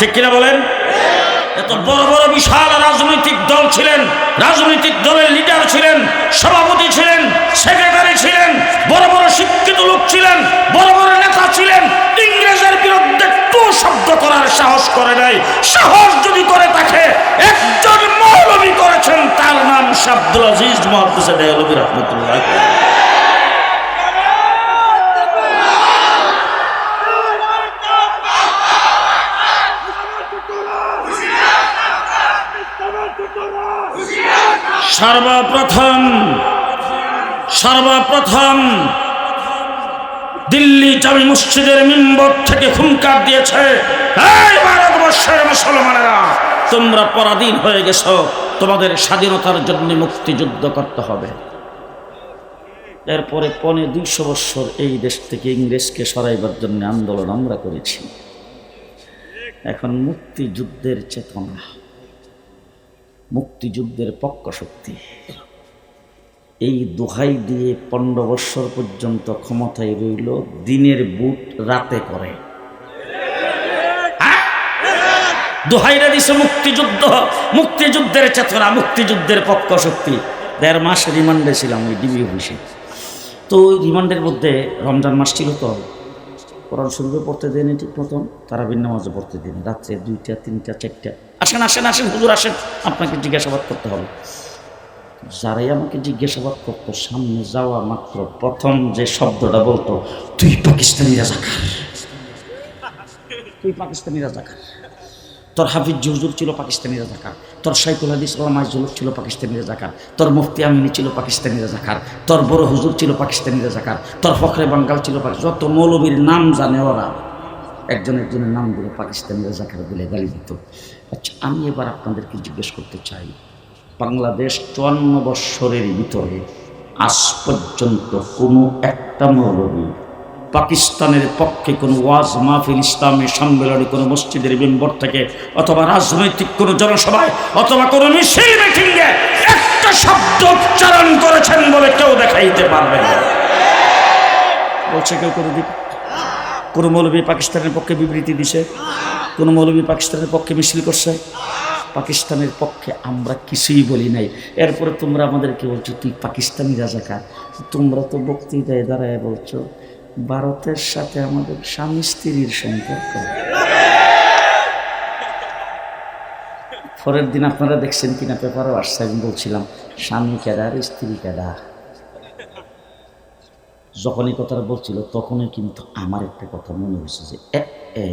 ঠিক কিনা বলেন? এত বড় বড় বিশাল রাজনৈতিক দল ছিলেন, রাজনৈতিক দলের লিডার ছিলেন, সভাপতি ছিলেন সেক্রেটারি ছিলেন, বড় বড় শিক্ষিত লোক ছিলেন, বড় বড় নেতা ছিলেন, ইংরেজের বিরুদ্ধে টু শব্দ করার সাহস করে নাই। সাহস যদি করে তাকে, একজন মৌলবী করেছেন, তার নাম শাব্দুল আজিজ মহাদ্দেশ দেহলবী রহমতুল্লাহ। সর্বপ্রথম সর্বপ্রথম দিল্লি জামি মসজিদের মিম্বর থেকে হুঙ্কার দিয়েছে, এই ভারতবর্ষের মুসলমানেরা, তোমরা পরাধীন হয়ে গেছো, তোমাদের স্বাধীনতার জন্য মুক্তিযুদ্ধ করতে হবে। এরপরে পনে দুইশো বৎসর এই দেশ থেকে ইংরেজকে সরাইবার জন্য আন্দোলন আমরা করেছি। এখন মুক্তিযুদ্ধের চেতনা। মুক্তিযুদ্ধের পক্ষ শক্তি। এই দোহাই দিয়ে পনেরো বৎসর পর্যন্ত ক্ষমতায় রইল দিনের বুট রাতে করে? দোহাইরা দিছে মুক্তিযুদ্ধ, মুক্তিযুদ্ধের চেতনা, মুক্তিযুদ্ধের পক্ষ শক্তি। দেড় মাস রিমান্ডে ছিলাম ওই ডিবি অফিসে। তো ওই রিমান্ডের মধ্যে রমজান মাস ছিল তো। কোরআন শরীফে পড়তে দেয়নি ঠিক মতন তারা নামাজে পড়তে দেয়নি। রাত্রে দুইটা, তিনটা, চারটা আসেন আসেন আসেন, হুজুর আসেন। আপনাকে জিজ্ঞাসাবাদ করতে হবে। যারাই আমাকে জিজ্ঞাসাবাদ করতো, সামনে যাওয়া মাত্র প্রথম যে শব্দটা বলতো, তুই পাকিস্তানি রাজা রাজাকার। তুই পাকিস্তানি রাজা রাজাকার। তোর হাফিজ হুজুর ছিল পাকিস্তানি রাজা রাজাকার। তোর সাইকুল হাদিস মাইজুল ছিল পাকিস্তানি রাজা রাজাকার। তোর মুফতি আমিনী ছিল পাকিস্তানি রাজা রাজাকার। তোর বড় হুজুর ছিল পাকিস্তানি রাজা রাজাকার। তোর ফখরে বাঙ্গাল ছিল যত মৌলবীর নাম জানে ওরা, একজন একজনের নাম দিলে পাকিস্তানি রাজাকার বলে গালি দিত। আচ্ছা আমি এবার আপনাদেরকে জিজ্ঞেস করতে চাই, বাংলাদেশ চুয়ান্ন বৎসরের ভিতরে আজ পর্যন্ত কোনো একটা মৌলবী পাকিস্তানের পক্ষে কোনো ওয়াজ মাহফিল, ইসলামী সম্মেলনে কোনো মসজিদের মেম্বর থেকে অথবা রাজনৈতিক কোনো জনসভায় অথবা কোনো মিছিল মিটিংয়ে একটা শব্দ উচ্চারণ করেছেন বলে কেউ দেখাইতে পারবে না। বলছে কেউ দিক কোনো মৌলবী পাকিস্তানের পক্ষে বিবৃতি দিছে? কোনো মৌলবী পাকিস্তানের পক্ষে মিছিল করছে? পাকিস্তানের পক্ষে আমরা কিছুই বলি নাই। এরপরে তোমরা আমাদেরকে বলছো তুই পাকিস্তানি রাজাকার। তোমরা তো বক্তৃতায় দাঁড়ায় বলছো ভারতের সাথে আমাদের স্বামী স্ত্রীর সম্পর্ক। পরের দিন আপনারা দেখছেন কিনা পেপারও আসছে আমি বলছিলাম স্বামী কেডা আর স্ত্রী কেডা যখনই কথাটা বলছিল তখনই কিন্তু আমার একটা কথা মনে হয়েছে যে এ,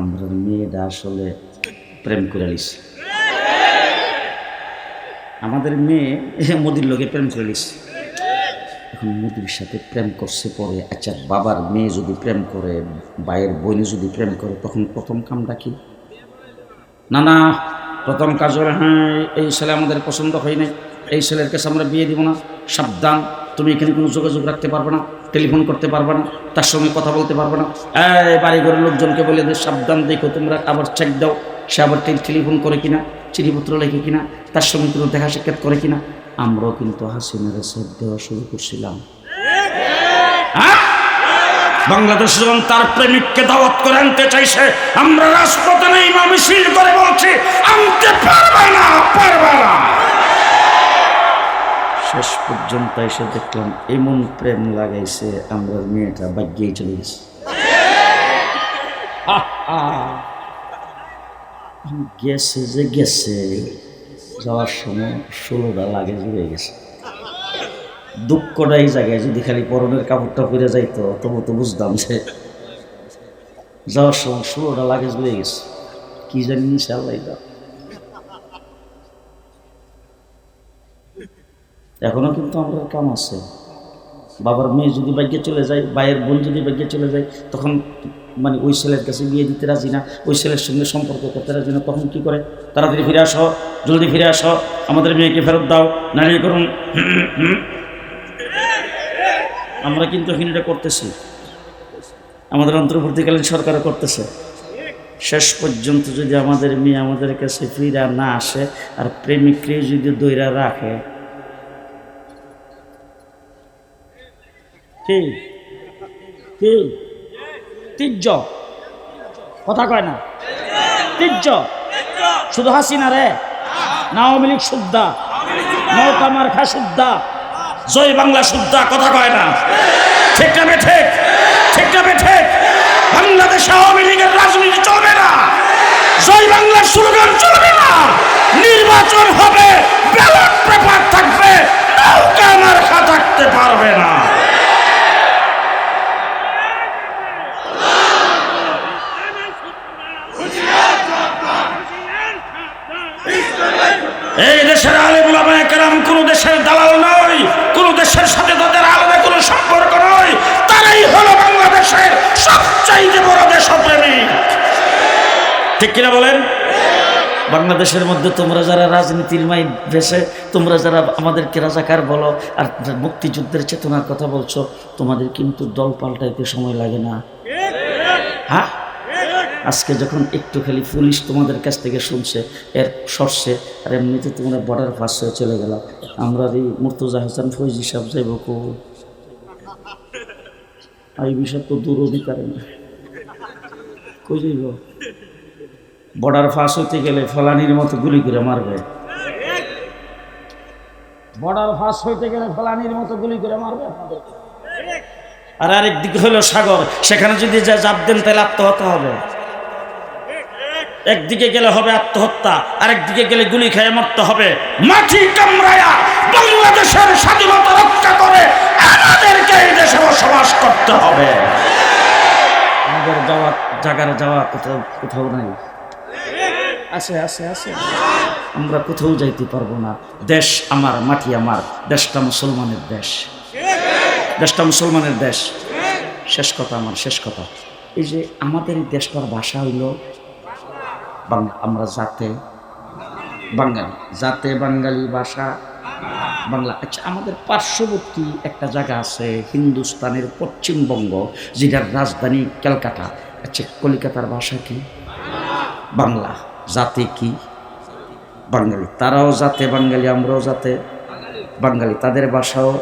আমরা মেয়েটা আসলে প্রেম করে লিস আমাদের মেয়ে মোদির লোকে প্রেম করে লিস এখন মোদির সাথে প্রেম করছে পরে আচ্ছা বাবার মেয়ে যদি প্রেম করে, ভাইয়ের বোনে যদি প্রেম করে, তখন প্রথম কামটা কি? না না, প্রথম কাজ হলো হ্যাঁ এই ছেলে আমাদের পছন্দ হয় নাই, এই ছেলের কাছে আমরা বিয়ে দিব না, সাবধান, তুমি এখানে কোনো যোগাযোগ রাখতে পারবে না। টেলিফোন করতে পারবে না, তার সঙ্গে কথা বলতে পারবে না। এই বাড়ি ঘরের লোকজনকে বলে যে সাবধান দেখো, তোমরা আবার চেক দাও, সে আবার টেলিফোন করে কিনা, চিঠিপত্র লেখে কিনা, তার সঙ্গে কোনো দেখা সাক্ষাৎ করে কিনা। আমরাও কিন্তু হাসিনার সেট দেওয়া শুরু করছিলাম। হ্যাঁ? বাংলাদেশ যখন তার প্রেমিককে দাওয়াত করে আনতে চাইছে, আমরা রাজপথে নেই করে বলছি, আনতে পারবে না পারবে না। শেষ পর্যন্ত এসে দেখলাম, এমন প্রেম লাগাইছে আমরা মেয়েটা বাগ্যেই চলে গেছে। গেছে যে গেছে, যাওয়ার সময় ষোলোটা লাগে জুড়ে গেছে। দুঃখটা এই জায়গায় যদি খালি পরনের কাপড়টা পরে যাইতো, তবু তো বুঝতাম যে যাওয়ার সময় ষোলোটা লাগেজ হয়ে গেছে। কি জানি নিশা আল্লাহ দাও এখনও কিন্তু আমরা কাম আছে। বাবার মেয়ে যদি বাইকে চলে যায়, ভাইয়ের বোন যদি বাইকে চলে যায়, তখন মানে ওই ছেলের কাছে বিয়ে দিতে রাজি না, ওই ছেলের সঙ্গে সম্পর্ক করতে রাজি না, তখন কী করে? তাড়াতাড়ি ফিরে আসো, জলদি ফিরে আসো, আমাদের মেয়েকে ফেরত দাও নারী করুন। আমরা কিন্তু এখন এটা করতেছি। আমাদের অন্তর্বর্তীকালীন সরকারও করতেছে। শেষ পর্যন্ত যদি আমাদের মেয়ে আমাদের কাছে ফিরা না আসে, আর প্রেমিককে যদি দৈরা রাখে তির্য কথা কয় না? ঐতিহ্য শুধু হাসিনা রে? না আওয়ামী লীগ সুদ্ধা নৌকা মার্খা সুদ্ধা জয় বাংলা সুদ্ধা কথা কয় না? ঠিক না ঠিক? ঠিক না ঠিক? বাংলাদেশে আওয়ামী লীগের রাজনীতি চলবে না। জয় বাংলার স্লোগান চলবে না। নির্বাচন হবে ব্যালট পেপার থাকবে নৌকা মার্খা থাকতে পারবে না এই দেশের আলিমুলামায়ে কেরাম কোন দেশের দালাল নয় কোন দেশের সাথে তাদের আলাদা কোনো সম্পর্ক নয় তারাই হলো বাংলাদেশের সবচাইতে বড় দেশপ্রেমিক ঠিক কিনা বলেন? বাংলাদেশের মধ্যে তোমরা যারা রাজনীতির মাই ভেসে, তোমরা যারা আমাদেরকে রাজাকার বলো আর মুক্তিযুদ্ধের চেতনার কথা বলছো, তোমাদের কিন্তু দল পাল্টাইতে সময় লাগে না। হ্যাঁ? আজকে যখন একটু খালি পুলিশ তোমাদের কাছ থেকে শুনছে, এর সরষে, আর এমনিতে তোমরা বর্ডার পাস হয়ে চলে গেল। আমরা এই মুর্তজা হাসান ফৈজি সাহেব যাইব কো এই বিষয় তো দূর অধিকারে কই যাইব? বর্ডার পাস হতে গেলে ফলানির মতো গুলি করে মারবে। বর্ডার পাস হইতে গেলে ফলানির মতো গুলি করে মারবে আর আরেক দিকে হলো সাগর, সেখানে যদি যা জাপ দেন তাহলে আত্মহত্যা হবে। একদিকে গেলে হবে আত্মহত্যা, আরেকদিকে গেলে গুলি খেয়ে মরতে হবে। মাটি কামড়ায়া বাংলাদেশের স্বাধীনতা রক্ষা করে আমাদেরকে এই দেশে বসবাস করতে হবে। আমাদের যাওয়া জায়গার যাওয়া কোথাও কোথাও নাই। আছে আছে আছে। আমরা কোথাও যাইতে পারব না। দেশ আমার, মাটি আমার। দেশটা মুসলমানের দেশ। দেশটা মুসলমানের দেশ। শেষ কথা আমার, শেষ কথা। এই যে আমাদের দেশটার ভাষা হইল বাংলা আমরা জাতে বাঙালি। জাতে বাঙালি ভাষা। বাংলা আচ্ছা আমাদের পার্শ্ববর্তী একটা জায়গা আছে হিন্দুস্তানের পশ্চিমবঙ্গ, যেটার রাজধানী ক্যালকাটা। আচ্ছা কলিকাতার ভাষা কি? বাংলা। জাতে কি? বাঙালি। তারাও জাতে, বাঙালি আমরাও জাতে। বাঙালি তাদের ভাষাও,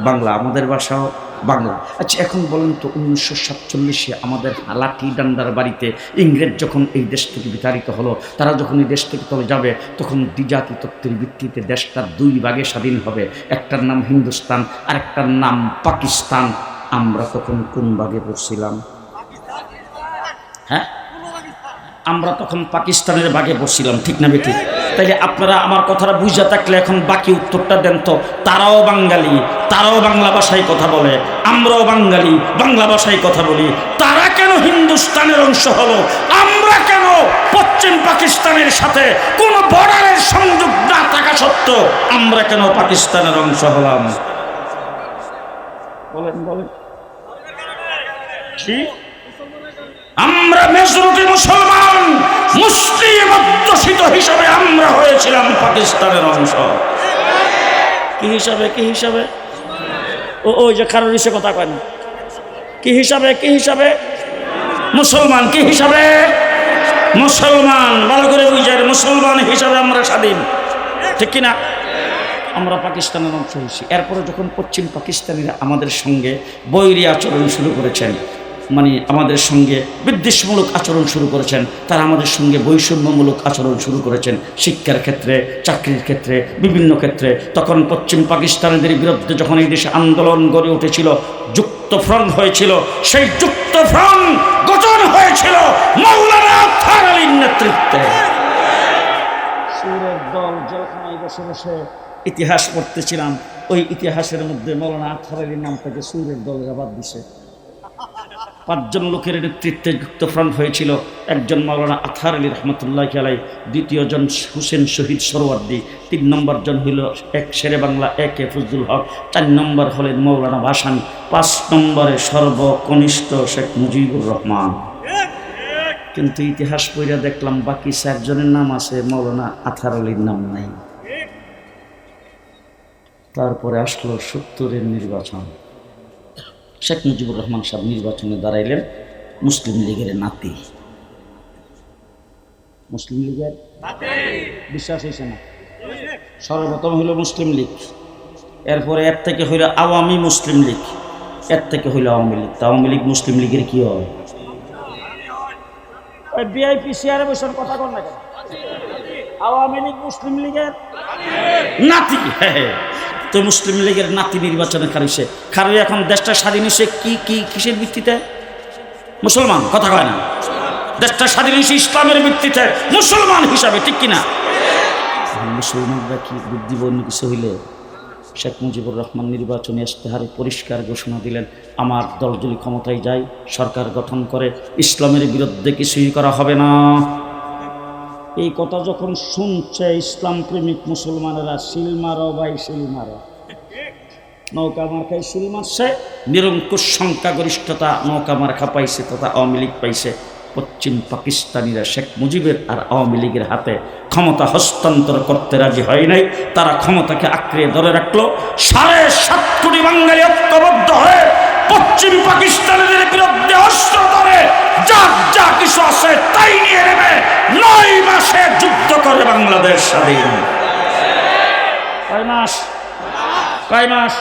বাংলা আমাদের ভাষাও, বাংলা। আচ্ছা এখন বলেন তো উনিশশো সাতচল্লিশে আমাদের লাঠি ডান্ডার বাড়িতে ইংরেজ যখন এই দেশ থেকে বিতাড়িত হলো, তারা যখন এই দেশ থেকে তবে যাবে, তখন দ্বিজাতি তত্ত্বের ভিত্তিতে দেশটার দুই ভাগে স্বাধীন হবে। একটার নাম হিন্দুস্তান আর একটার নাম পাকিস্তান। আমরা তখন কোন ভাগে পড়ছিলাম? হ্যাঁ? আমরা তখন পাকিস্তানের বাগে বসছিলাম, ঠিক না বেঠিক তাইলে আপনারা আমার কথাটা বুঝে থাকলে এখন বাকি উত্তরটা দেন তো। তারাও বাঙালি, তারাও বাংলা ভাষায় কথা বলে, আমরাও বাঙালি, বাংলা ভাষায় কথা বলি। তারা কেন হিন্দুস্তানের অংশ হলো? আমরা কেন পশ্চিম পাকিস্তানের সাথে কোনো বর্ডারের সংযোগ না থাকা সত্ত্বেও আমরা কেন পাকিস্তানের অংশ হলাম? বলেন বলেন। কি? আমরা মেজরিটি মুসলমান, মুসলিম অধ্যুষিত হিসাবে আমরা হয়েছিলাম পাকিস্তানের অংশ। কি হিসাবে কি হিসাবে? ও ওই যে কারোর হিসেবে কথা কেন কি হিসাবে কি হিসাবে? মুসলমান, কি হিসাবে? মুসলমান, ভালো করে বুঝার মুসলমান হিসাবে আমরা স্বাধীন। ঠিক কিনা? আমরা পাকিস্তানের অংশ হয়েছি। এরপরে যখন পশ্চিম পাকিস্তানিরা আমাদের সঙ্গে বৈরী আচরণ শুরু করেছেন মানে আমাদের সঙ্গে বিদ্বেষমূলক আচরণ শুরু করেছেন, তারা আমাদের সঙ্গে বৈষম্যমূলক আচরণ শুরু করেছেন, শিক্ষার ক্ষেত্রে, চাকরির ক্ষেত্রে, বিভিন্ন ক্ষেত্রে। তখন পশ্চিম পাকিস্তানিদের বিরুদ্ধে যখন এই দেশে আন্দোলন গড়ে উঠেছিল, যুক্ত ফ্রন্ট হয়েছিল, সেই যুক্ত ফ্রন্ট গঠন হয়েছিল মৌলানা নেতৃত্বে। দল বসে বসে ইতিহাস পড়তেছিলাম, ওই ইতিহাসের মধ্যে মৌলানা আফতার আলীর নাম থেকে সুরের দলের বাদ দিছে। পাঁচজন লোকের নেতৃত্বে যুক্ত ফ্রন্ট হয়েছিল। একজন মাওলানা আথার আলী রহমতুল্লাহ আলাই দ্বিতীয় জন হুসেন শহীদ সরওয়ার্দি, তিন নম্বর জন হইল এক শেরে বাংলা, এক এ ফজলুল হক, চার নম্বর হলেন মৌলানা ভাসান, পাঁচ নম্বরে সর্বকনিষ্ঠ শেখ মুজিবুর রহমান। কিন্তু ইতিহাস পড়িয়া দেখলাম বাকি চারজনের নাম আছে মৌলানা আথার আলীর নাম নাই। তারপরে আসলো সত্তরের নির্বাচন। শেখ মুজিবুর রহমান সাহেব নির্বাচনে দাঁড়াইলেন মুসলিম লীগের নাতি। মুসলিম লীগের বিশ্বাস হয়েছে না? সর্বপ্রথম হইল মুসলিম লীগ, এরপরে এর থেকে হইল আওয়ামী মুসলিম লীগ, এর থেকে হইল আওয়ামী লীগ। তা আওয়ামী লীগ মুসলিম লীগের কি হয়? কথা আওয়ামী লীগ মুসলিম লীগের নাতি হ্যাঁ। তো মুসলিম লীগের নাতি নির্বাচনে খারিছে খারুই এখন দেশটা স্বাধীন হয়েছে কি কি, কিসের ভিত্তিতে? মুসলমান, কথা কয় না। দেশটা স্বাধীন হয়েছে ইসলামের ভিত্তিতে, মুসলমান হিসাবে, ঠিক কিনা? মুসলমানরা কি বুদ্ধি বন্য কিছু হইলে শেখ মুজিবুর রহমান নির্বাচনী ইশতেহারে পরিষ্কার ঘোষণা দিলেন, আমার দল যদি ক্ষমতায় যায়, সরকার গঠন করে, ইসলামের বিরুদ্ধে কিছুই করা হবে না। এই কথা যখন শুনছে ইসলাম প্রেমিক মুসলমানেরা, শিল মারো ভাই, শিল মারো। নৌকা মার্কায় শিল মারছে, নিরঙ্কুশ সংখ্যাগরিষ্ঠতা নৌকা মার্কা পাইছে, তথা আওয়ামী লীগ পাইছে। পশ্চিম পাকিস্তানিরা শেখ মুজিবের আর আওয়ামী লীগের হাতে ক্ষমতা হস্তান্তর করতে রাজি হয় নাই। তারা ক্ষমতাকে আঁকড়ে ধরে রাখল। সাড়ে সাত কোটি বাঙালি ঐক্যবদ্ধ হয়ে পশ্চিম পাকিস্তানের বিরুদ্ধে অস্ত্র ধরে যা যা কিছু আছে তাই নিয়ে নেবে। নয় মাসে যুদ্ধ করে বাংলাদেশ স্বাধীন। কয় মাস? কয় মাস?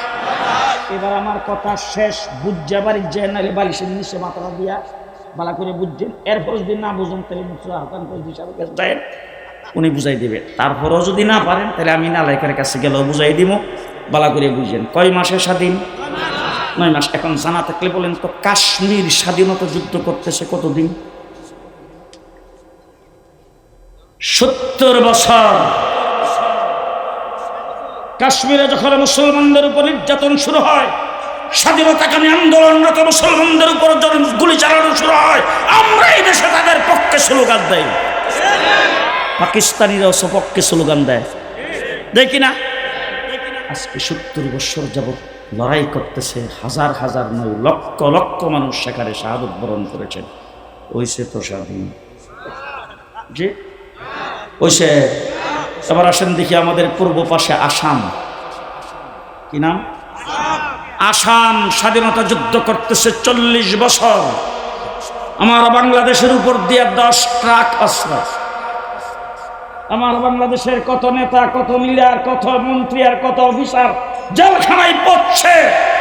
এবার আমার কথা শেষ। বুঝছে বাড়ির যে নাহলে বালিশের নিচে মাথাটা দিয়া বালা করে বুঝছেন। এরপর যদি না বুঝেন, তাহলে মুসরা ফৌজি সাহেবের কাছে যায় উনি বুঝাই দেবে। তারপরও যদি না পারেন, তাহলে আমি নালাইকার কাছে গেলেও বুঝাই দিব। বালা করে বুঝেন। কয় মাসে স্বাধীন? নয় মাস। এখন জানা থাকলে বলেন তো, কাশ্মীর স্বাধীনতা যুদ্ধ করতেছে কতদিন? সত্তর বছর। কাশ্মীরে যখন মুসলমানদের উপর নির্যাতন শুরু হয়, স্বাধীনতাকামী আন্দোলনরত মুসলমানদের উপর যখন গুলি চালানো শুরু হয় আমরা এই দেশে তাদের পক্ষে স্লোগান দেয় পাকিস্তানিরাও সপক্ষে স্লোগান দেয়। দেখি না আজকে সত্তর বছর যাবৎ লড়াই করতেছে, হাজার হাজার নয় লক্ষ লক্ষ মানুষ সেখানে শাহাদত বরণ করেছেন। ওইসে তো স্বাধীন। জি? ওইসে, এবার আসেন দেখি আমাদের পূর্ব পাশে আসাম। কি নাম? আসাম স্বাধীনতা যুদ্ধ করতেছে চল্লিশ বছর। আমার বাংলাদেশের উপর দিয়ে দশ ট্রাক অস্ত্র। আমার বাংলাদেশের কত নেতা, কত লিডার, কত মন্ত্রী আর কত অফিসার জেলখানায় পড়ছে,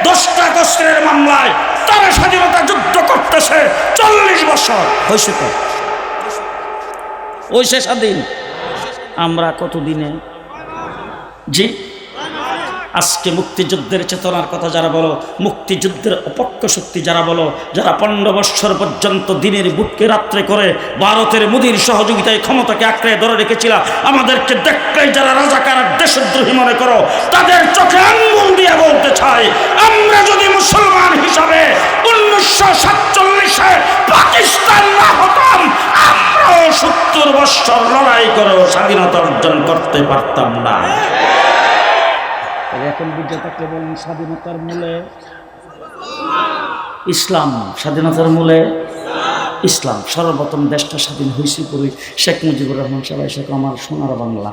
দশটা দশের মামলায় তারা স্বাধীনতা যুদ্ধ করতেছে, চল্লিশ বছর হয়েছে তো। ওইসে স্বাধীন আমরা কতদিনে? জি? আজকে মুক্তিযুদ্ধের চেতনার কথা যারা বলো, মুক্তিযুদ্ধের অপক্ষ শক্তি যারা বলো, যারা পনেরো বৎসর পর্যন্ত দিনের বুটকে রাত্রে করে ভারতের মুদির সহযোগিতায় ক্ষমতাকে আঁকড়ে ধরে রেখেছিল, আমাদেরকে দেখলে যারা রাজাকার দেশদ্রোহী মনে করো, তাদের চোখে আঙ্গুল দিয়ে বলতে চাই আমরা যদি মুসলমান হিসাবে উনিশশো সাতচল্লিশে পাকিস্তান না হতাম, আমরাও সত্তর বৎসর লড়াই করেও স্বাধীনতা অর্জন করতে পারতাম না। এখন বুঝে থাকলে বলেন স্বাধীনতার মূলে। ইসলাম স্বাধীনতার মূলে। ইসলাম সর্বপ্রথম দেশটা স্বাধীন হয়েছে পরে শেখ মুজিবুর রহমান সাহেব শেখ আমার সোনার বাংলা।